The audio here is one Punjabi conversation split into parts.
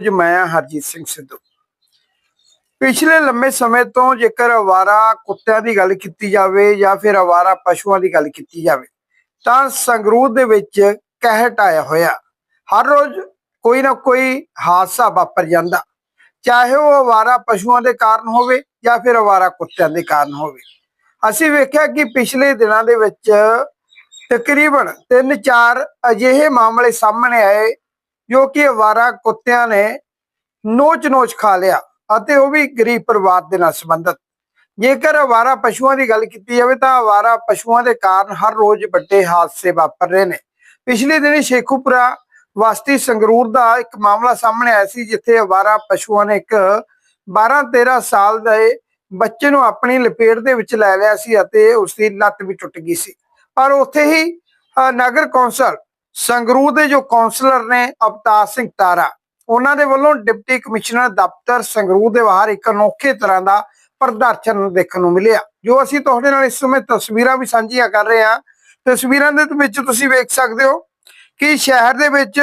ਅੱਜ ਮੈਂ ਹਰਜੀਤ ਸਿੰਘ ਸਿੱਧੂ। ਪਿਛਲੇ ਲੰਮੇ ਸਮੇਂ ਤੋਂ ਜੇਕਰ ਅਵਾਰਾ ਕੁੱਤਿਆਂ ਦੀ ਗੱਲ ਕੀਤੀ ਜਾਵੇ ਜਾਂ ਫਿਰ ਅਵਾਰਾ ਪਸ਼ੂਆਂ ਦੀ ਗੱਲ ਕੀਤੀ ਜਾਵੇ, ਤਾਂ ਸੰਗਰੂਰ ਦੇ ਵਿੱਚ ਕਹਿਟ ਆਇਆ ਹੋਇਆ। ਹਰ ਰੋਜ਼ ਕੋਈ ਨਾ ਕੋਈ ਹਾਦਸਾ ਵਾਪਰ ਜਾਂਦਾ। ਚਾਹੇ ਉਹ ਅਵਾਰਾ ਪਸ਼ੂਆਂ ਦੇ ਕਾਰਨ ਹੋਵੇ ਜਾਂ ਫਿਰ ਅਵਾਰਾ ਕੁੱਤਿਆਂ ਦੇ ਕਾਰਨ ਹੋਵੇ। ਅਸੀਂ ਵੇਖਿਆ ਕਿ ਪਿਛਲੇ ਦਿਨਾਂ ਦੇ ਵਿੱਚ ਤਕਰੀਬਨ 3-4 ਅਜਿਹੇ ਮਾਮਲੇ ਸਾਹਮਣੇ ਆਏ ਜੋ ਕਿ ਅਵਾਰਾ ਕੁੱਤਿਆਂ ਨੇ ਨੋਚ-ਨੋਚ ਖਾ ਲਿਆ ਅਤੇ ਉਹ ਵੀ ਗਰੀਬ ਪਰਿਵਾਰ ਦੇ ਨਾਲ ਸੰਬੰਧਿਤ। ਜੇਕਰ ਅਵਾਰਾ ਪਸ਼ੂਆਂ ਦੀ ਗੱਲ ਕੀਤੀ ਜਾਵੇ ਤਾਂ ਅਵਾਰਾ ਪਸ਼ੂਆਂ ਦੇ ਕਾਰਨ ਹਰ ਰੋਜ਼ ਵੱਡੇ ਹਾਦਸੇ ਵਾਪਰ ਰਹੇ ਨੇ। ਪਿਛਲੇ ਦਿਨੀ ਸ਼ੇਖੂਪੁਰਾ ਵਾਸਤੀ ਸੰਗਰੂਰ ਦਾ ਇੱਕ ਮਾਮਲਾ ਸਾਹਮਣੇ ਆਇਆ ਸੀ, ਜਿੱਥੇ ਅਵਾਰਾ ਪਸ਼ੂਆਂ ਨੇ ਇੱਕ 12-13 ਸਾਲ ਦੇ ਬੱਚੇ ਨੂੰ ਆਪਣੀ ਲਪੇਟ ਦੇ ਵਿੱਚ ਲੈ ਲਿਆ ਸੀ ਅਤੇ ਉਸ ਦੀ ਲੱਤ ਵੀ ਟੁੱਟ ਗਈ ਸੀ। ਪਰ ਉੱਥੇ ਹੀ ਨਗਰ ਕੌਂਸਲ ਸੰਗਰੂਰ ਦੇ ਜੋ ਕੌਂਸਲਰ ਨੇ ਅਵਤਾਰ ਸਿੰਘ ਤਾਰਾ ਉਹਨਾਂ ਦੇ ਵੱਲੋਂ ਡਿਪਟੀ ਕਮਿਸ਼ਨਰ ਦਫ਼ਤਰ ਸੰਗਰੂਰ ਦੇ ਬਾਹਰ ਇੱਕ ਅਨੋਖੇ ਤਰ੍ਹਾਂ ਦਾ ਪ੍ਰਦਰਸ਼ਨ ਦੇਖਣ ਨੂੰ ਮਿਲਿਆ ਜੋ ਅਸੀਂ ਤੁਹਾਡੇ ਨਾਲ ਇਸ ਸਮੇਂ ਤਸਵੀਰਾਂ ਵੀ ਸਾਂਝੀਆਂ ਕਰ ਰਹੇ ਹਾਂ। ਤਸਵੀਰਾਂ ਦੇ ਵਿੱਚ ਤੁਸੀਂ ਵੇਖ ਸਕਦੇ ਹੋ ਕਿ ਸ਼ਹਿਰ ਦੇ ਵਿੱਚ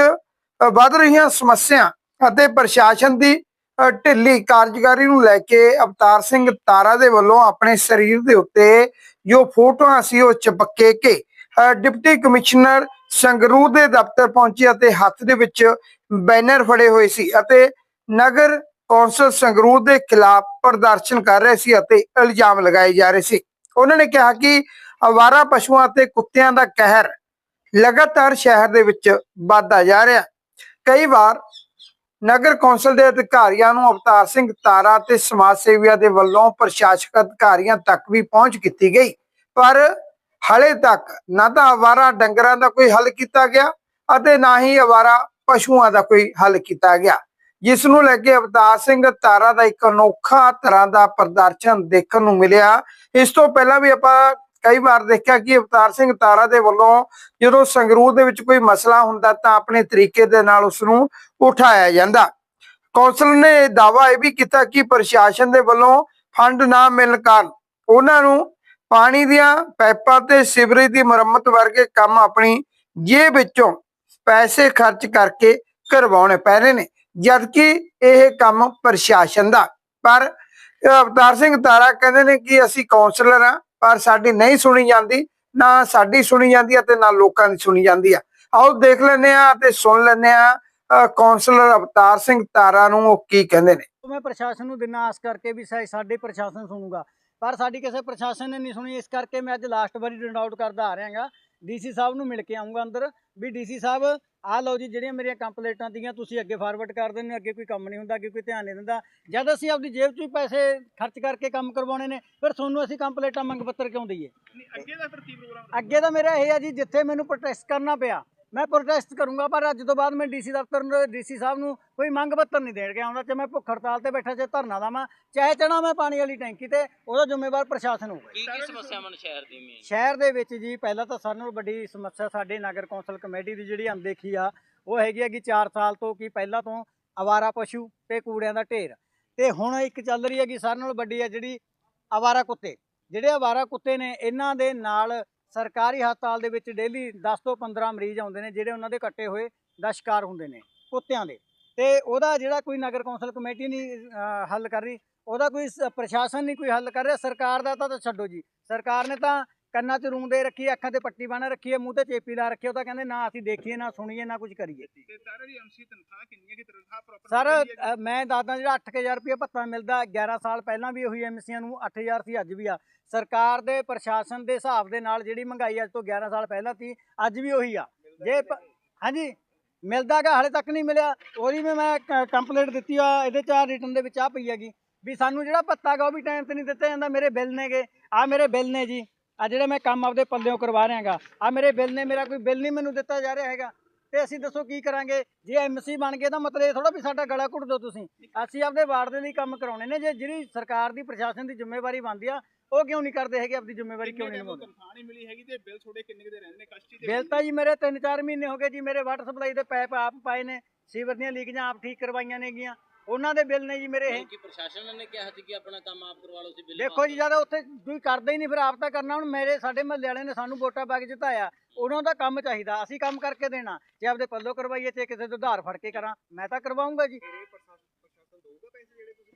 ਵੱਧ ਰਹੀਆਂ ਸਮੱਸਿਆ ਅਤੇ ਪ੍ਰਸ਼ਾਸਨ ਦੀ ਢਿੱਲੀ ਕਾਰਜਕਾਰੀ ਨੂੰ ਲੈ ਕੇ ਅਵਤਾਰ ਸਿੰਘ ਤਾਰਾ ਦੇ ਵੱਲੋਂ ਆਪਣੇ ਸਰੀਰ ਦੇ ਉੱਤੇ ਜੋ ਫੋਟੋਆਂ ਸੀ ਉਹ ਚਪਕੇ ਕੇ ਅ, ਡਿਪਟੀ ਕਮਿਸ਼ਨਰ ਸੰਗਰੂਰ ਦੇ ਦਫ਼ਤਰ ਪਹੁੰਚੇ ਅਤੇ ਹੱਥ ਦੇ ਵਿੱਚ ਬੈਨਰ ਫੜੇ ਹੋਏ ਸੀ ਅਤੇ ਨਗਰ ਕੌਂਸਲ ਸੰਗਰੂਰ ਦੇ ਖਿਲਾਫ ਪ੍ਰਦਰਸ਼ਨ ਕਰ ਰਹੇ ਸੀ ਅਤੇ ਇਲਜ਼ਾਮ ਲਗਾਏ ਜਾ ਰਹੇ ਸੀ। ਉਹਨਾਂ ਨੇ ਕਿਹਾ ਕਿ ਅਵਾਰਾ ਪਸ਼ੂਆਂ ਅਤੇ ਕੁੱਤਿਆਂ ਦਾ ਕਹਿਰ ਲਗਾਤਾਰ ਸ਼ਹਿਰ ਦੇ ਵਿੱਚ ਵੱਧਦਾ ਜਾ ਰਿਹਾ ਕਈ ਵਾਰ ਨਗਰ ਕੌਂਸਲ ਦੇ ਅਧਿਕਾਰੀਆਂ ਨੂੰ ਅਵਤਾਰ ਸਿੰਘ ਤਾਰਾ ਤੇ ਸਮਾਜ ਸੇਵੀਆਂ ਦੇ ਵੱਲੋਂ ਪ੍ਰਸ਼ਾਸਕ ਅਧਿਕਾਰੀਆਂ ਤੱਕ ਵੀ ਪਹੁੰਚ ਕੀਤੀ ਗਈ, ਪਰ ਹਲੇ ਤੱਕ ਨਾ ਤਾਂ ਅਵਾਰਾ ਡੰਗਰਾਂ ਦਾ ਕੋਈ ਹੱਲ ਕੀਤਾ ਗਿਆ ਅਤੇ ਨਾ ਹੀ ਅਵਾਰਾ ਪਸ਼ੂਆਂ ਦਾ ਕੋਈ ਹੱਲ ਕੀਤਾ ਗਿਆ। ਜਿਸ ਨੂੰ ਲੈ ਕੇ ਅਵਤਾਰ ਸਿੰਘ ਤਾਰਾ ਦਾ ਇੱਕ ਅਨੋਖਾ ਤਰ੍ਹਾਂ ਦਾ ਪ੍ਰਦਰਸ਼ਨ ਦੇਖਣ ਨੂੰ ਮਿਲਿਆ। ਇਸ ਤੋਂ ਪਹਿਲਾਂ ਵੀ ਆਪਾਂ ਕਈ ਵਾਰ ਦੇਖਿਆ ਕਿ ਅਵਤਾਰ ਸਿੰਘ ਤਾਰਾ ਦੇ ਵੱਲੋਂ ਜਦੋਂ ਸੰਗਰੂਰ ਦੇ ਵਿੱਚ ਕੋਈ ਮਸਲਾ ਹੁੰਦਾ ਤਾਂ ਆਪਣੇ ਤਰੀਕੇ ਦੇ ਨਾਲ ਉਸ ਨੂੰ ਉਠਾਇਆ ਜਾਂਦਾ। ਕੌਂਸਲ ਨੇ ਇਹ ਦਾਅਵਾ ਇਹ ਵੀ ਕੀਤਾ ਕਿ ਪ੍ਰਸ਼ਾਸਨ ਦੇ ਵੱਲੋਂ ਫੰਡ ਨਾ ਮਿਲਣ ਕਾਰਨ ਉਹਨਾਂ ਨੂੰ ਪਾਣੀ ਦੀਆਂ ਪਾਈਪਾਂ ਤੇ ਸੀਵਰੇਜ ਦੀ ਮੁਰੰਮਤ ਵਰਗੇ ਕੰਮ ਆਪਣੀ ਜੇਬ ਵਿੱਚੋਂ ਪੈਸੇ ਖਰਚ ਕਰਕੇ ਕਰਵਾਉਣੇ ਪੈ ਰਹੇ ਨੇ, ਜਦਕਿ ਇਹ ਕੰਮ ਪ੍ਰਸ਼ਾਸਨ ਦਾ। ਪਰ ਅਵਤਾਰ ਸਿੰਘ ਤਾਰਾ ਕਹਿੰਦੇ ਨੇ ਕਿ ਅਸੀਂ ਕਾਉਂਸਲਰ ਆ ਪਰ ਸਾਡੀ ਨਹੀਂ ਸੁਣੀ ਜਾਂਦੀ, ਨਾ ਸਾਡੀ ਸੁਣੀ ਜਾਂਦੀ ਹੈ ਤੇ ਨਾ ਲੋਕਾਂ ਦੀ ਸੁਣੀ ਜਾਂਦੀ ਆ। ਆਓ ਦੇਖ ਲੈਂਦੇ ਆ ਤੇ ਸੁਣ ਲੈਂਦੇ ਆ ਕਾਉਂਸਲਰ ਅਵਤਾਰ ਸਿੰਘ ਤਾਰਾ ਨੂੰ ਉਹ ਕੀ ਕਹਿੰਦੇ ਨੇ। ਮੈਂ ਪ੍ਰਸ਼ਾਸਨ ਨੂੰ ਦਿਨਾਂ ਆਸ ਕਰਕੇ ਵੀ ਸਾਡੇ ਪ੍ਰਸ਼ਾਸਨ ਸੁਣੂਗਾ। ਪਰ ਸਾਡੀ ਕਿਸੇ ਪ੍ਰਸ਼ਾਸਨ ਨੇ ਨਹੀਂ ਸੁਣੀ। ਇਸ ਕਰਕੇ ਮੈਂ ਅੱਜ ਲਾਸਟ ਵਾਰੀ ਡਿੰਡ ਆਊਟ ਕਰਦਾ ਆ ਰਿਹਾਗਾ ਡੀਸੀ ਸਾਹਿਬ ਨੂੰ ਮਿਲ ਕੇ ਆਉਂਗਾ ਅੰਦਰ। ਵੀ ਡੀਸੀ ਸਾਹਿਬ ਆਹ ਲਓ ਜੀ ਜਿਹੜੀਆਂ ਮੇਰੀਆਂ ਕੰਪਲੇਂਟਾਂ ਤੀਆਂ ਤੁਸੀਂ ਅੱਗੇ ਫਾਰਵਰਡ ਕਰ ਦਿੰਦੇ ਹੋ, ਅੱਗੇ ਕੋਈ ਕੰਮ ਨਹੀਂ ਹੁੰਦਾ ਅੱਗੇ ਕੋਈ ਧਿਆਨ ਨਹੀਂ ਦਿੰਦਾ। ਜਦ ਅਸੀਂ ਆਪਦੀ ਜੇਬ 'ਚੋਂ ਹੀ ਪੈਸੇ ਖਰਚ ਕਰਕੇ ਕੰਮ ਕਰਵਾਉਣੇ ਨੇ ਫਿਰ ਤੁਹਾਨੂੰ ਅਸੀਂ ਕੰਪਲੇਂਟਾਂ ਮੰਗ ਪੱਤਰ ਕਿਉਂ ਦਈਏ? ਅੱਗੇ ਦਾ ਫਿਰ ਕੀ ਪ੍ਰੋਗਰਾਮ ਅੱਗੇ ਤਾਂ ਮੇਰਾ ਇਹ ਹੈ ਜੀ ਜਿੱਥੇ ਮੈਨੂੰ ਪ੍ਰੋਟੈਸਟ ਕਰਨਾ ਪਿਆ ਮੈਂ ਪ੍ਰੋਟੈਸਟ ਕਰੂੰਗਾ ਪਰ ਅੱਜ ਤੋਂ ਬਾਅਦ ਮੈਂ ਡੀਸੀ ਦਫ਼ਤਰ ਨੂੰ ਡੀਸੀ ਸਾਹਿਬ ਨੂੰ ਕੋਈ ਮੰਗ ਪੱਤਰ ਨਹੀਂ ਦੇਣ ਗਿਆ। ਆਉਂਦਾ ਚਾਹੇ ਮੈਂ ਭੁੱਖ ਹੜਤਾਲ ਤੇ ਬੈਠਾ ਚਾਹੇ ਧਰਨਾ ਦੇਵਾਂ ਚਾਹੇ ਚਣਾ ਮੈਂ ਪਾਣੀ ਵਾਲੀ ਟੈਂਕੀ ਤੇ ਉਹਦਾ ਜ਼ਿੰਮੇਵਾਰ ਪ੍ਰਸ਼ਾਸਨ ਹੋਊਗਾ। ਕੀ ਕੀ ਸਮੱਸਿਆਵਾਂ ਨੇ ਸ਼ਹਿਰ ਦੀ ਮੇਨ ਸ਼ਹਿਰ ਦੇ ਵਿੱਚ ਜੀ ਪਹਿਲਾਂ ਤਾਂ ਸਾਰਿਆਂ ਨਾਲੋਂ ਵੱਡੀ ਸਮੱਸਿਆ ਸਾਡੇ ਨਗਰ ਕੌਂਸਲ ਕਮੇਟੀ ਦੀ ਜਿਹੜੀ ਅਣਦੇਖੀ ਆ ਉਹ ਹੈਗੀ ਆ ਕਿ 4 ਸਾਲ ਤੋਂ ਕੀ ਪਹਿਲਾਂ ਤੋਂ ਅਵਾਰਾ ਪਸ਼ੂ ਤੇ ਕੂੜਿਆਂ ਦਾ ਢੇਰ। ਤੇ ਹੁਣ ਇੱਕ ਚੱਲ ਰਹੀ ਹੈ ਕਿ ਸਾਰਿਆਂ ਨਾਲੋਂ ਵੱਡੀ ਆ ਜਿਹੜੀ ਅਵਾਰਾ ਕੁੱਤੇ। ਜਿਹੜੇ ਅਵਾਰਾ ਕੁੱਤੇ ਨੇ ਇਹਨਾਂ ਦੇ ਨਾਲ ਸਰਕਾਰੀ ਹਸਪਤਾਲ ਦੇ ਵਿੱਚ ਡੇਲੀ 10 ਤੋਂ 15 ਮਰੀਜ਼ ਆਉਂਦੇ ਨੇ, ਜਿਹੜੇ ਉਹਨਾਂ ਦੇ ਕੱਟੇ ਹੋਏ ਦਾ ਸ਼ਿਕਾਰ ਹੁੰਦੇ ਨੇ, ਕੁੱਤਿਆਂ ਦੇ। ਤੇ ਉਹਦਾ ਜਿਹੜਾ ਕੋਈ ਨਗਰ ਕੌਂਸਲ ਕਮੇਟੀ ਨਹੀਂ ਹੱਲ ਕਰ ਰਹੀ, ਉਹਦਾ ਕੋਈ ਸ- ਪ੍ਰਸ਼ਾਸਨ ਨਹੀਂ ਕੋਈ ਹੱਲ ਕਰ ਰਿਹਾ, ਸਰਕਾਰ ਦਾ ਤਾਂ ਛੱਡੋ ਜੀ। ਸਰਕਾਰ ਨੇ ਤਾਂ ਕੰਨਾਂ 'ਚ ਰੂੰ ਦੇ ਰੱਖੀ ਅੱਖਾਂ ਤੇ ਪੱਟੀ ਬੰਨ ਰੱਖੀ ਹੈ ਮੂੰਹ ਤੇ ਚੇਪੀ ਲਾ ਰੱਖੀ ਉਹ ਤਾਂ ਕਹਿੰਦੇ ਨਾ ਅਸੀਂ ਦੇਖੀਏ ਨਾ ਸੁਣੀਏ ਨਾ ਕੁਝ ਕਰੀਏ। ਤੇ ਤਾਰਾ ਦੀ ਐਮਸੀ ਤਨਖਾਹ ਕਿੰਨੀ ਹੈ ਕਿ ਤਨਖਾਹ ਪ੍ਰੋਪਰ ਸਰ ਅ, ਮੈਂ ਦੱਸਦਾ ਜਿਹੜਾ 8000 ਰੁਪਏ ਭੱਤਾ ਮਿਲਦਾ 11 ਸਾਲ ਪਹਿਲਾਂ ਵੀ ਉਹੀ ਐਮਸੀਆਂ ਨੂੰ 8000 ਸੀ ਅੱਜ ਵੀ ਆ। ਸਰਕਾਰ ਦੇ ਪ੍ਰਸ਼ਾਸਨ ਦੇ ਹਿਸਾਬ ਦੇ ਨਾਲ ਜਿਹੜੀ ਮਹਿੰਗਾਈ ਅੱਜ ਤੋਂ 11 ਸਾਲ ਪਹਿਲਾਂ ਸੀ ਅੱਜ ਵੀ ਉਹੀ ਆ। ਜੇ ਪ- ਹਾਂਜੀ ਮਿਲਦਾਗਾ ਹਾਲੇ ਤੱਕ ਨਹੀਂ ਮਿਲਿਆ। ਉਹਦੀ ਵੀ ਮੈਂ ਕੰਪਲੇਂਟ ਦਿੱਤੀ ਆ ਇਹਦੇ ਚ ਰਿਟਰਨ ਦੇ ਵਿੱਚ ਆ ਪਈ ਹੈਗੀ। ਵੀ ਸਾਨੂੰ ਜਿਹੜਾ ਭੱਤਾ ਗਾ ਉਹ ਵੀ ਟਾਈਮ ਤੇ ਨਹੀਂ ਦਿੱਤਾ ਜਾਂਦਾ ਮੇਰੇ ਬਿੱਲ ਨੇਗੇ। ਆ ਮੇਰੇ ਬਿੱਲ ਨੇ ਜੀ। ਆ ਜਿਹੜੇ ਮੈਂ ਕੰਮ ਆਪਦੇ ਪੱਲਿਓਂ ਕਰਵਾ ਰਿਹਾਗਾ ਆ ਮੇਰੇ ਬਿੱਲ ਨੇ ਮੇਰਾ ਕੋਈ ਬਿੱਲ ਨਹੀਂ ਮੈਨੂੰ ਦਿੱਤਾ ਜਾ ਰਿਹਾ ਹੈਗਾ। ਤੇ ਅਸੀਂ ਦੱਸੋ ਕੀ ਕਰਾਂਗੇ? ਜੇ ਐਮਸੀ ਬਣ ਗਏ ਤਾਂ ਮਤਲਬ ਇਹ ਥੋੜਾ ਵੀ ਸਾਡਾ ਗਲਾ ਘੁੱਟ ਦਿਓ ਤੁਸੀਂ। ਅਸੀਂ ਆਪਦੇ ਵਾਰਡ ਦੇ ਲਈ ਕੰਮ ਕਰਾਉਣੇ ਨੇ। ਜੇ ਜਿਹੜੀ ਸਰਕਾਰ ਦੀ ਪ੍ਰਸ਼ਾਸਨ ਦੀ ਜ਼ਿੰਮੇਵਾਰੀ ਬਣਦੀ ਆ ਉਹ ਕਿਉਂ ਨਹੀਂ ਕਰਦੇ ਹੈਗੇ ਆਪਦੀ ਜ਼ਿੰਮੇਵਾਰੀ ਕਿਉਂ ਨਹੀਂ ਨਿਭਾਉਂਦੇ? ਤਨਖਾਹ ਨਹੀਂ ਮਿਲੀ ਹੈਗੀ ਤੇ ਬਿੱਲ ਤੁਹਾਡੇ ਕਿੰਨੇ ਦੇ ਰਹਿੰਦੇ ਨੇ? ਕਸ਼ਟੀ ਦੇ ਬਿੱਲ ਤਾਂ ਜੀ ਮੇਰੇ 3-4 ਮਹੀਨੇ ਹੋ ਗਏ ਜੀ ਮੇਰੇ ਵਾਟਰ ਸਪਲਾਈ ਦੇ ਪਾਈਪ ਆਪ ਪਾਏ ਨੇ। ਸੀਵਰ ਦੀਆਂ ਲੀਕਾਂ ਆਪ ਠੀਕ ਕਰਵਾਈਆਂ ਨੇਗੀਆਂ। ਉਹਨਾਂ ਦੇ ਬਿੱਲ ਨੇ ਜੀ ਮੇਰੇ ਇਹ। ਕੀ ਪ੍ਰਸ਼ਾਸਨ ਨੇ ਕਿਹਾ ਸੀ ਕਿ ਆਪਣਾ ਕੰਮ ਆਪ ਕਰਵਾ ਲਓ ਸੀ ਬਿੱਲ ਦੇਖੋ ਜੀ ਜਦ ਉੱਥੇ ਕੋਈ ਕਰਦਾ ਹੀ ਨਹੀਂ ਫਿਰ ਆਪ ਤਾਂ ਕਰਨਾ। ਹੁਣ ਮੇਰੇ ਸਾਡੇ ਮਹੱਲੇ ਵਾਲਿਆਂ ਨੇ ਸਾਨੂੰ ਵੋਟਾਂ ਪਾ ਕੇ ਜਿਤਾਇਆ। ਉਹਨਾਂ ਦਾ ਕੰਮ ਚਾਹੀਦਾ। ਅਸੀਂ ਕੰਮ ਕਰਕੇ ਦੇਣਾ। ਜੇ ਆਪਦੇ ਪੱਲੋਂ ਕਰਵਾਈਏ ਤੇ ਕਿਸੇ ਤੋਂ ਉਧਾਰ ਫੜ ਕੇ ਕਰਾਂ। ਮੈਂ ਤਾਂ ਕਰਵਾਉਂਗਾ ਜੀ।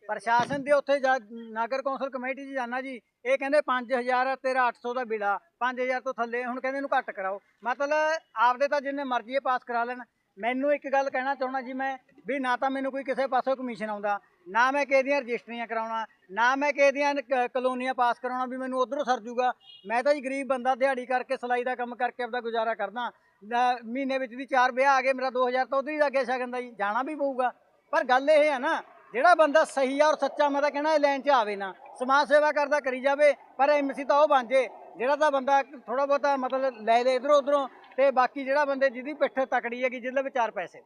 ਪ੍ਰਸ਼ਾਸਨ ਦੇ ਉੱਥੇ ਜਾ- ਨਗਰ ਕੌਂਸਲ ਕਮੇਟੀ 'ਚ ਜਾਣਾ ਜੀ। ਇਹ ਕਹਿੰਦੇ 5000 ਤੇਰਾ 800 ਦਾ ਬਿਲਾ 5000 ਤੋਂ ਥੱਲੇ ਹੁਣ ਕਹਿੰਦੇ ਇਹਨੂੰ ਘੱਟ ਕਰਾਓ। ਮਤਲਬ ਆਪਦੇ ਤਾਂ ਜਿੰਨੇ ਮਰਜ਼ੀ ਇਹ ਪਾਸ ਕਰਾ ਲੈਣ। ਮੈਨੂੰ ਇੱਕ ਗੱਲ ਕਹਿਣਾ ਚਾਹੁੰਦਾ ਜੀ ਮੈਂ, ਵੀ ਨਾ ਤਾਂ ਮੈਨੂੰ ਕੋਈ ਕਿਸੇ ਪਾਸੋਂ ਕਮਿਸ਼ਨ ਆਉਂਦਾ, ਨਾ ਮੈਂ ਕਿਸੇ ਦੀਆਂ ਰਜਿਸਟਰੀਆਂ ਕਰਾਉਣਾ, ਨਾ ਮੈਂ ਕਿਸੇ ਦੀਆਂ ਕ- ਕਲੋਨੀਆਂ ਪਾਸ ਕਰਾਉਣਾ, ਵੀ ਮੈਨੂੰ ਉਧਰੋਂ ਸਰ ਜੂਗਾ। ਮੈਂ ਤਾਂ ਜੀ ਗਰੀਬ ਬੰਦਾ, ਦਿਹਾੜੀ ਕਰਕੇ, ਸਿਲਾਈ ਦਾ ਕੰਮ ਕਰਕੇ ਆਪਦਾ ਗੁਜ਼ਾਰਾ ਕਰਦਾ। ਨਾ- ਮਹੀਨੇ ਵਿੱਚ ਦੀ ਚਾਰ ਵਿਆਹ ਆ ਗਏ, ਮੇਰਾ 2000 ਤਾਂ ਉਧਰ ਹੀ ਲੱਗੇ ਸਕਦਾ ਜੀ, ਜਾਣਾ ਵੀ ਪਊਗਾ। ਪਰ ਗੱਲ ਇਹ ਹੈ ਨਾ, ਜਿਹੜਾ ਬੰਦਾ ਸਹੀ ਆ ਔਰ ਸੱਚਾ, ਮੈਂ ਤਾਂ ਕਹਿਣਾ ਇਹ ਲਾਈਨ 'ਚ ਆਵੇ ਨਾ। ਸਮਾਜ ਸੇਵਾ ਕਰਦਾ ਕਰੀ ਜਾਵੇ, ਪਰ ਐਮਸੀ ਤਾਂ ਉਹ ਬਣ ਜੇ। ਜਿਹੜਾ ਤਾਂ ਬੰਦਾ ਥੋੜਾ ਬਹੁਤਾ ਮਤਲਬ ਲੈ ਲੇ ਇਧਰੋਂ ਉਧਰੋਂ ਤੇ ਬਾਕੀ ਜਿਹੜਾ ਬੰਦੇ ਜਿਹਦੀ ਪਿੱਠ ਤਕੜੀ ਹੈਗੀ ਜਿਹਦੇ ਵਿੱਚ ਚਾਰ ਪੈਸੇ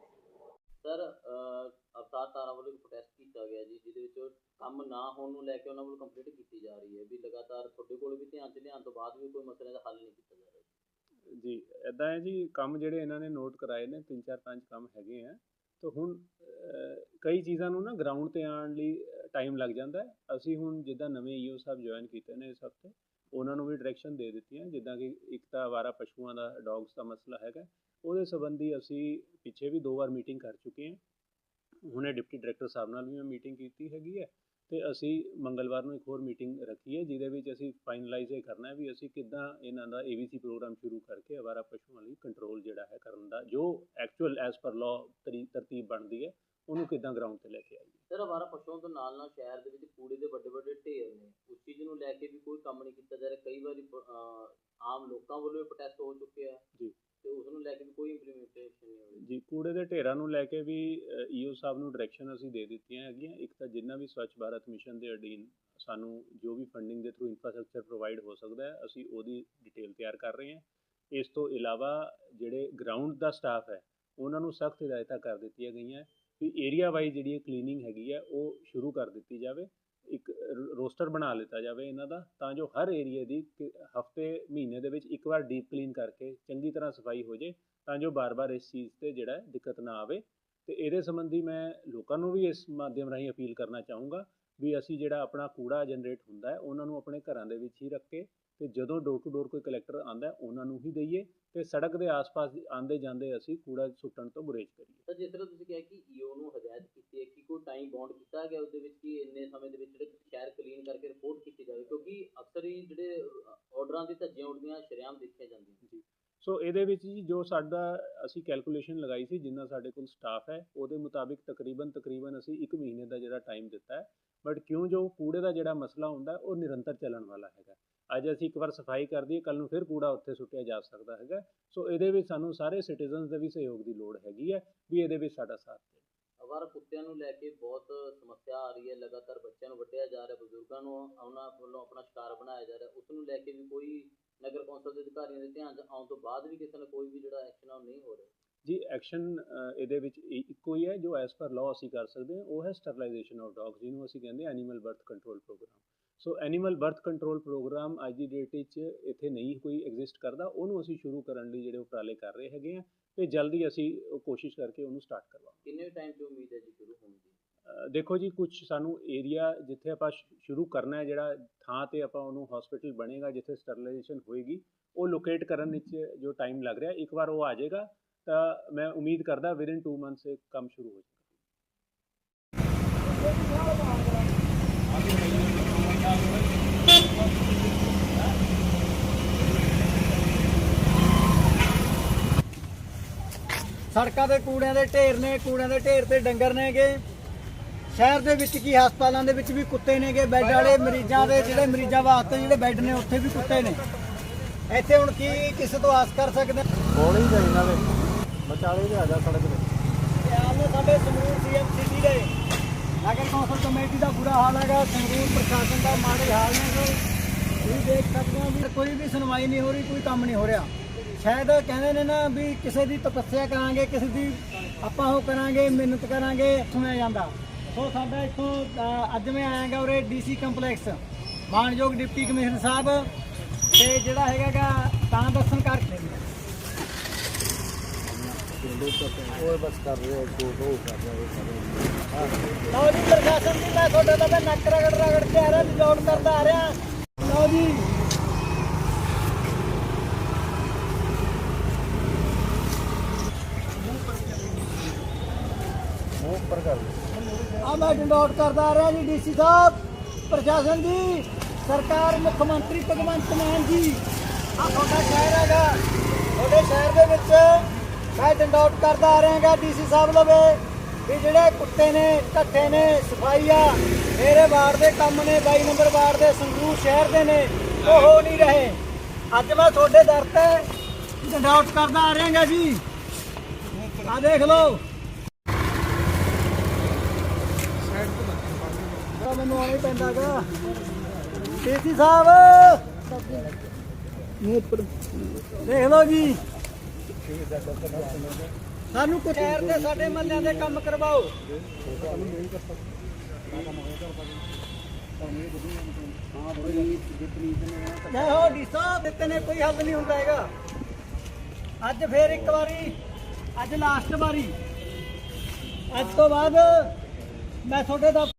ਸਰ ਅਵਤਾਰ ਤਾਰਾ ਵੱਲੋਂ ਇੱਕ ਪ੍ਰੋਟੈਸਟ ਕੀਤਾ ਗਿਆ ਜੀ ਜਿਹਦੇ ਵਿੱਚ ਕੰਮ ਨਾ ਹੋਣ ਨੂੰ ਲੈ ਕੇ ਉਹਨਾਂ ਵੱਲੋਂ ਕੰਪਲੀਟ ਕੀਤੀ ਜਾ ਰਹੀ ਹੈ ਵੀ ਲਗਾਤਾਰ ਤੁਹਾਡੇ ਕੋਲ ਵੀ ਧਿਆਨ ਚ ਲਿਆਉਣ ਤੋਂ ਬਾਅਦ ਵੀ ਕੋਈ ਮਸਲੇ ਦਾ ਹੱਲ ਨਹੀਂ ਕੀਤਾ ਜਾ ਰਿਹਾ। ਜੀ ਇਦਾਂ ਹੈ ਜੀ ਕੰਮ ਜਿਹੜੇ ਇਹਨਾਂ ਨੇ ਨੋਟ ਕਰਾਏ ਨੇ ਤਿੰਨ ਚਾਰ ਪੰਜ ਕੰਮ ਹੈਗੇ ਆ ਤਾਂ ਹੁਣ ਕਈ ਚੀਜ਼ਾਂ ਨੂੰ ਨਾ ਗਰਾਊਂਡ ਤੇ ਆਉਣ ਲਈ ਟਾਈਮ ਲੱਗ ਜਾਂਦਾ ਅਸੀਂ ਹੁਣ ਜਿੱਦਾਂ ਨਵੇਂ ਈਓ ਸਾਹਿਬ ਜੁਆਇਨ ਕੀਤੇ ਨੇ ਇਸ ਹਫ਼ਤੇ ਉਹਨਾਂ ਨੂੰ ਵੀ ਡਾਇਰੈਕਸ਼ਨ ਦੇ ਦਿੱਤੀਆਂ, ਜਿੱਦਾਂ ਕਿ ਇੱਕ ਤਾਂ ਆਵਾਰਾ ਪਸ਼ੂਆਂ ਦਾ ਡੌਗਸ ਦਾ ਮਸਲਾ ਹੈਗਾ। ਉਹਦੇ ਸੰਬੰਧੀ ਅਸੀਂ ਪਿੱਛੇ ਵੀ ਦੋ ਵਾਰ ਮੀਟਿੰਗ ਕਰ ਚੁੱਕੇ ਹਾਂ। ਹੁਣੇ ਡਿਪਟੀ ਡਾਇਰੈਕਟਰ ਸਾਹਿਬ ਨਾਲ ਵੀ ਮੈਂ ਮੀਟਿੰਗ ਕੀਤੀ ਹੈਗੀ ਹੈ ਤੇ ਅਸੀਂ ਮੰਗਲਵਾਰ ਨੂੰ ਇੱਕ ਹੋਰ ਮੀਟਿੰਗ ਰੱਖੀ ਹੈ, ਜਿਹਦੇ ਵਿੱਚ ਅਸੀਂ ਫਾਈਨਲਾਈਜ਼ ਇਹ ਕਰਨਾ ਹੈ ਵੀ ਅਸੀਂ ਕਿੱਦਾਂ ਇਹਨਾਂ ਦਾ ਏਬੀਸੀ ਪ੍ਰੋਗਰਾਮ ਸ਼ੁਰੂ ਕਰਕੇ ਅਵਾਰਾ ਪਸ਼ੂਆਂ ਲਈ ਕੰਟਰੋਲ ਜਿਹੜਾ ਹੈ ਕਰਨ ਦਾ, ਜੋ ਐਕਚੁਅਲ ਐਸ ਪਰ ਲਾਅ ਤਰਤੀਬ ਬਣਦੀ ਹੈ, ਉਹਨੂੰ ਕਿੱਦਾਂ ਗਰਾਊਂਡ ਤੇ ਲੈ ਕੇ ਆਈਏ। ਸਰ ਅਵਾਰਾ ਪਸ਼ੂਆਂ ਤੋਂ ਨਾਲ ਨਾਲ ਸ਼ਹਿਰ ਦੇ ਵਿੱਚ ਕੂੜੇ ਦੇ ਵੱਡੇ ਵੱਡੇ ਢੇਰ ਨੇ। ਚੀਜ਼ ਨੂੰ ਲੈ ਕੇ ਵੀ ਕੋਈ ਕੰਮ ਨਹੀਂ ਕੀਤਾ ਜਾ ਰਿਹਾ। ਕਈ ਵਾਰੀ ਅਹ, ਆਮ ਲੋਕਾਂ ਵੱਲੋਂ ਵੀ ਪ੍ਰੋਟੈਸਟ ਹੋ ਚੁੱਕੇ ਆ। ਜੀ। ਤੇ ਉਸ ਨੂੰ ਲੈ ਕੇ ਵੀ ਕੋਈ ਇੰਪਲੀਮੈਂਟੇਸ਼ਨ ਨਹੀਂ ਹੋ ਰਹੀ। ਜੀ ਕੂੜੇ ਦੇ ਢੇਰਾਂ ਨੂੰ ਲੈ ਕੇ ਵੀ ਈਓ ਸਾਹਿਬ ਨੂੰ ਡਾਇਰੈਕਸ਼ਨ ਅਸੀਂ ਦੇ ਦਿੱਤੀਆਂ ਹੈਗੀਆਂ। ਇੱਕ ਤਾਂ ਜਿੰਨਾ ਵੀ ਸਵੱਛ ਭਾਰਤ ਮਿਸ਼ਨ ਦੇ ਅਧੀਨ ਸਾਨੂੰ ਜੋ ਵੀ ਫੰਡਿੰਗ ਦੇ ਥਰੂ ਇਨਫਰਾਸਟ੍ਰਕਚਰ ਪ੍ਰੋਵਾਈਡ ਹੋ ਸਕਦਾ ਹੈ ਅਸੀਂ ਉਹਦੀ ਡਿਟੇਲ ਤਿਆਰ ਕਰ ਰਹੇ ਹਾਂ। ਇਸ ਤੋਂ ਇਲਾਵਾ ਜਿਹੜੇ ਗਰਾਊਂਡ ਦਾ ਸਟਾਫ ਹੈ ਉਹਨਾਂ ਨੂੰ ਸਖਤ ਹਦਾਇਤਾਂ ਕਰ ਦਿੱਤੀਆਂ ਗਈਆਂ ਵੀ ਏਰੀਆ ਵਾਈਜ਼ ਜਿਹੜੀ ਕਲੀਨਿੰਗ ਹੈਗੀ ਹੈ ਉਹ ਸ਼ੁਰੂ ਕਰ ਦਿੱਤੀ ਜਾਵੇ। ਇੱਕ ਰੋਸਟਰ ਬਣਾ ਲਿੱਤਾ ਜਾਵੇ ਇਹਨਾਂ ਦਾ, ਤਾਂ ਜੋ ਹਰ ਏਰੀਆ ਦੀ ਹਫ਼ਤੇ, ਮਹੀਨੇ ਦੇ ਵਿੱਚ ਇੱਕ ਵਾਰ ਡੀਪ ਕਲੀਨ ਕਰਕੇ ਚੰਗੀ ਤਰ੍ਹਾਂ ਸਫ਼ਾਈ ਹੋ ਜੇ, ਤਾਂ ਜੋ ਬਾਰ-ਬਾਰ ਇਸ ਚੀਜ਼ ਤੇ ਜਿਹੜਾ ਦਿੱਕਤ ਨਾ ਆਵੇ। ਤੇ ਇਹਦੇ ਸੰਬੰਧੀ ਮੈਂ ਲੋਕਾਂ ਨੂੰ ਵੀ ਇਸ ਮਾਧਿਅਮ ਰਾਹੀਂ ਅਪੀਲ ਕਰਨਾ ਚਾਹੂੰਗਾ ਵੀ ਅਸੀਂ ਜਿਹੜਾ ਆਪਣਾ ਕੂੜਾ ਜਨਰੇਟ ਹੁੰਦਾ ਹੈ, ਉਹਨਾਂ ਨੂੰ ਆਪਣੇ ਘਰਾਂ ਦੇ ਵਿੱਚ ਹੀ ਰੱਖ ਕੇ ਤੇ ਜਦੋਂ ਡੋਰ ਟੂ ਡੋਰ ਕੋਈ ਕਲੈਕਟਰ ਆਂਦਾ ਉਹਨਾਂ ਨੂੰ ਹੀ ਦਈਏ ਤੇ ਸੜਕ ਦੇ ਆਸ-ਪਾਸ ਆਂਦੇ ਜਾਂਦੇ ਅਸੀਂ ਕੂੜਾ ਸੁੱਟਣ ਤੋਂ ਗੁਰੇਜ਼ ਕਰੀਏ। ਸਰ ਜਿਸ ਤਰ੍ਹਾਂ ਤੁਸੀਂ ਕਿਹਾ ਕਿ ਈਓ ਨੂੰ ਹਦਾਇਤ ਕੀਤੀ ਹੈ ਕਿ ਕੋਈ ਟਾਈਮ ਬੌਂਡ ਕੀਤਾ ਗਿਆ ਉਸ ਦੇ ਵਿੱਚ ਕਿ ਇੰਨੇ ਸਮੇਂ ਦੇ ਵਿੱਚ ਜਿਹੜੇ ਸ਼ਹਿਰ ਕਲੀਨ ਕਰਕੇ ਰਿਪੋਰਟ ਕੀਤੀ ਜਾਵੇ ਕਿਉਂਕਿ ਅਕਸਰ ਹੀ ਜਿਹੜੇ ਆਰਡਰਾਂ ਦੀ ਧੱਜੀਆਂ ਉੱਡਦੀਆਂ ਸ਼ਰੇਆਮ ਦੇਖੀਆਂ ਜਾਂਦੀਆਂ। ਸੋ ਇਹਦੇ ਵਿੱਚ ਜੀ ਜੋ ਸਾਡਾ ਅਸੀਂ ਕੈਲਕੂਲੇਸ਼ਨ ਲਗਾਈ ਸੀ ਜਿੰਨਾ ਸਾਡੇ ਕੋਲ ਸਟਾਫ ਹੈ ਉਹਦੇ ਮੁਤਾਬਿਕ ਤਕਰੀਬਨ ਤਕਰੀਬਨ ਅਸੀਂ 1 ਮਹੀਨੇ ਦਾ ਜਿਹੜਾ ਟਾਈਮ ਦਿੱਤਾ ਹੈ। ਬਟ ਕਿਉਂ ਜੋ ਕੂੜੇ ਦਾ ਜਿਹੜਾ ਮਸਲਾ ਹੁੰਦਾ ਉਹ ਨਿਰੰਤਰ ਚੱਲਣ ਵਾਲਾ ਹੈਗਾ। ਅੱਜ ਅਸੀਂ ਇੱਕ ਵਾਰ ਸਫ਼ਾਈ ਕਰ ਦਈਏ ਕੱਲ ਨੂੰ ਫਿਰ ਕੂੜਾ ਉੱਥੇ ਸੁੱਟਿਆ ਜਾ ਸਕਦਾ ਹੈਗਾ। ਸੋ ਇਹਦੇ ਵਿੱਚ ਸਾਨੂੰ ਸਾਰੇ ਸਿਟੀਜ਼ਨਸ ਦੇ ਵੀ ਸਹਿਯੋਗ ਦੀ ਲੋੜ ਹੈਗੀ ਹੈ ਵੀ ਇਹਦੇ ਵਿੱਚ ਸਾਡਾ ਸਾਥ ਦੇਣ। ਅਵਾਰਾ ਕੁੱਤਿਆਂ ਨੂੰ ਲੈ ਕੇ ਬਹੁਤ ਸਮੱਸਿਆ ਆ ਰਹੀ ਹੈ ਲਗਾਤਾਰ ਬੱਚਿਆਂ ਨੂੰ ਵੱਢਿਆ ਜਾ ਰਿਹਾ ਬਜ਼ੁਰਗਾਂ ਨੂੰ ਉਹਨਾਂ ਵੱਲੋਂ ਆਪਣਾ ਸ਼ਿਕਾਰ ਬਣਾਇਆ ਜਾ ਰਿਹਾ ਉਸ ਨੂੰ ਲੈ ਕੇ ਵੀ ਕੋਈ ਨਗਰ ਕੌਂਸਲ ਦੇ ਅਧਿਕਾਰੀਆਂ ਦੇ ਧਿਆਨ 'ਚ ਆਉਣ ਤੋਂ ਬਾਅਦ ਵੀ ਕਿਸੇ ਨੇ ਕੋਈ ਵੀ ਜਿਹੜਾ ਐਕਸ਼ਨ ਆ ਨਹੀਂ ਹੋ ਰਿਹਾ? ਜੀ ਐਕਸ਼ਨ ਇਹਦੇ ਵਿੱਚ ਇੱਕੋ ਹੀ ਹੈ ਜੋ ਐਸ ਪਰ ਲਾਅ ਅਸੀਂ ਕਰ ਸਕਦੇ ਹਾਂ ਉਹ ਹੈ ਸਟਰਲਾਈਜੇਸ਼ਨ ਆਫ ਡੌਗਸ ਜਿਹਨੂੰ ਅਸੀਂ ਕਹਿੰਦੇ animal birth control program so animal birth control program ਅੱਜ ਦੀ ਡੇਟ ਵਿੱਚ ਇੱਥੇ ਨਹੀਂ ਕੋਈ ਐਗਜ਼ਿਸਟ ਕਰਦਾ। ਉਹਨੂੰ ਅਸੀਂ ਸ਼ੁਰੂ ਕਰਨ ਲਈ ਜਿਹੜੇ ਉਪਰਾਲੇ ਕਰ ਰਹੇ ਹੈਗੇ ਆ ਤੇ ਜਲਦੀ ਅਸੀਂ ਉਹ ਕੋਸ਼ਿਸ਼ ਕਰਕੇ ਉਹਨੂੰ ਸਟਾਰਟ ਕਰਵਾਵਾਂਗੇ। ਕਿੰਨੇ ਟਾਈਮ 'ਚ ਉਮੀਦ ਹੈ ਜੀ ਸ਼ੁਰੂ ਹੋਣ ਦੀ? ਦੇਖੋ ਜੀ ਕੁਝ ਸਾਨੂੰ ਏਰੀਆ ਜਿੱਥੇ ਆਪਾਂ ਸ਼ੁਰੂ ਕਰਨਾ ਹੈ ਜਿਹੜਾ ਥਾਂ ਤੇ ਆਪਾਂ ਉਹਨੂੰ ਹਸਪੀਟਲ ਬਣੇਗਾ ਜਿੱਥੇ ਸਟਰਲਾਈਜੇਸ਼ਨ ਹੋਏਗੀ ਉਹ ਲੋਕੇਟ ਕਰਨ ਵਿੱਚ ਜੋ ਟਾਈਮ ਲੱਗ ਰਿਹਾ ਇੱਕ ਵਾਰ ਉਹ ਆ ਜਾਏਗਾ ਤਾਂ ਮੈਂ ਉਮੀਦ ਕਰਦਾ ਵਿਦਿਨ 2 ਮੰਥਸ ਇਹ ਕੰਮ ਸ਼ੁਰੂ ਹੋ ਜਾਏਗਾ। ਸੜਕਾਂ ਦੇ ਕੂੜਿਆਂ ਦੇ ਢੇਰ ਨੇ ਕੂੜਿਆਂ ਦੇ ਢੇਰ ਤੇ ਡੰਗਰ ਨੇਗੇ। ਸ਼ਹਿਰ ਦੇ ਵਿੱਚ ਕੀ ਹਸਪਤਾਲਾਂ ਦੇ ਵਿੱਚ ਵੀ ਕੁੱਤੇ ਨੇਗੇ ਬੈੱਡ ਵਾਲੇ ਮਰੀਜ਼ਾਂ ਦੇ ਜਿਹੜੇ ਮਰੀਜ਼ਾਂ ਵਾਸਤੇ ਜਿਹੜੇ ਬੈੱਡ ਨੇ ਉੱਥੇ ਵੀ ਕੁੱਤੇ ਨੇ। ਇੱਥੇ ਹੁਣ ਕੀ ਕਿਸੇ ਤੋਂ ਆਸ ਕਰ ਸਕਦੇ? ਹੌਲੀ ਜਾਈ ਨਾਲੇ ਬਚਾਲੇ ਤੇ ਆ ਜਾ ਸੜਕ ਤੇ। ਹਾਲ ਨੇ ਸਾਡੇ ਸੰਗਰੂਰ ਸੀਐਮ ਸਿਟੀ ਦੇ। ਨਗਰ ਕੌਂਸਲ ਕਮੇਟੀ ਦਾ ਬੁਰਾ ਹਾਲ ਹੈਗਾ ਸੰਗਰੂਰ ਪ੍ਰਸ਼ਾਸਨ ਦਾ ਮਾੜੇ ਹਾਲ ਨੇ। ਜੋ ਤੁਸੀਂ ਦੇਖ ਸਕਦੇ ਹੋ ਵੀ ਕੋਈ ਵੀ ਸੁਣਵਾਈ ਨਹੀਂ ਹੋ ਰਹੀ ਕੋਈ ਕੰਮ ਨਹੀਂ ਹੋ ਰਿਹਾ। ਸ਼ਾਇਦ ਕਹਿੰਦੇ ਨੇ ਨਾ ਵੀ ਕਿਸੇ ਦੀ ਤਪੱਸਿਆ ਕਰਾਂਗੇ ਕਿਸੇ ਦੀ ਆਪਾਂ ਉਹ ਕਰਾਂਗੇ ਮਿਹਨਤ ਕਰਾਂਗੇ ਸੁਣਿਆ ਜਾਂਦਾ। ਸੋ ਸਾਡਾ ਇੱਥੋਂ ਅ, ਅੱਜ ਮੈਂ ਆਇਆਗਾ ਉਰੇ ਡੀਸੀ ਕੰਪਲੈਕਸ ਮਾਨਯੋਗ ਡਿਪਟੀ ਕਮਿਸ਼ਨਰ ਸਾਹਿਬ। ਤੇ ਜਿਹੜਾ ਹੈਗਾਗਾ ਤਾਂ ਦੱਸਣ ਕਰਕੇ ਉਹ ਬਸ ਕਰ ਰਹੇ ਕੋ ਉਹ ਕਰ ਰਹੇ ਲਓ ਜੀ ਪ੍ਰਸ਼ਾਸਨ ਦੀ ਮੈਂ ਤੁਹਾਡੇ ਤੋਂ ਨੱਕ ਰਗੜ ਰਗੜ ਕੇ ਆ ਰਿਹਾ ਜੌੜ ਕਰਦਾ ਆ ਰਿਹਾ। ਲਓ ਜੀ ਆ ਮੈਂ ਡਿੰਡੋਟ ਕਰਦਾ ਰਿਹਾ ਜੀ ਡੀਸੀ ਸਾਹਿਬ, ਪ੍ਰਸ਼ਾਸਨ ਜੀ, ਸਰਕਾਰ, ਮੁੱਖ ਮੰਤਰੀ ਭਗਵੰਤ ਮਾਨ ਜੀ। ਆ ਤੁਹਾਡਾ ਸ਼ਹਿਰ ਹੈਗਾ, ਤੁਹਾਡੇ ਸ਼ਹਿਰ ਦੇ ਵਿੱਚ ਮੈਂ ਡਿੰਡੋਟ ਕਰਦਾ ਆ ਰਿਹਾਗਾ ਡੀਸੀ ਸਾਹਿਬ ਲਵੇ ਵੀ ਜਿਹੜੇ ਕੁੱਤੇ ਨੇ ਢੱਠੇ ਨੇ, ਸਫ਼ਾਈ ਆ, ਮੇਰੇ ਵਾਰਡ ਦੇ ਕੰਮ ਨੇ 22 ਨੰਬਰ ਵਾਰਡ ਦੇ ਸੰਗਰੂਰ ਸ਼ਹਿਰ ਦੇ ਨੇ, ਉਹ ਹੋ ਨਹੀਂ ਰਹੇ। ਅੱਜ ਮੈਂ ਤੁਹਾਡੇ ਦਰ ਤੇ ਡਿੰਡੋਟ ਕਰਦਾ ਆ ਰਿਹਾਗਾ ਜੀ। ਆ ਦੇਖ ਲਓ। ਮੈਨੂੰ ਆਉਣਾ ਹੀ ਪੈਂਦਾਗਾ। ਡੀਸੀ ਸਾਹਿਬ। ਦੇਖ ਲਓ ਜੀ। ਸਾਨੂੰ ਕੁਝ ਸ਼ਹਿਰ ਦੇ ਸਾਡੇ ਮੱਲਿਆਂ ਦੇ ਕੰਮ ਕਰਵਾਓ। ਜੈ ਹੋ ਡੀ ਸਾਹਿਬ, ਦਿੱਤੇ ਨੇ, ਕੋਈ ਹੱਲ ਨਹੀਂ ਹੁੰਦਾ ਹੈਗਾ। ਅੱਜ ਫੇਰ ਇੱਕ ਵਾਰੀ, ਅੱਜ ਲਾਸਟ ਵਾਰੀ। ਅੱਜ ਤੋਂ ਬਾਅਦ ਮੈਂ ਤੁਹਾਡੇ ਦਾ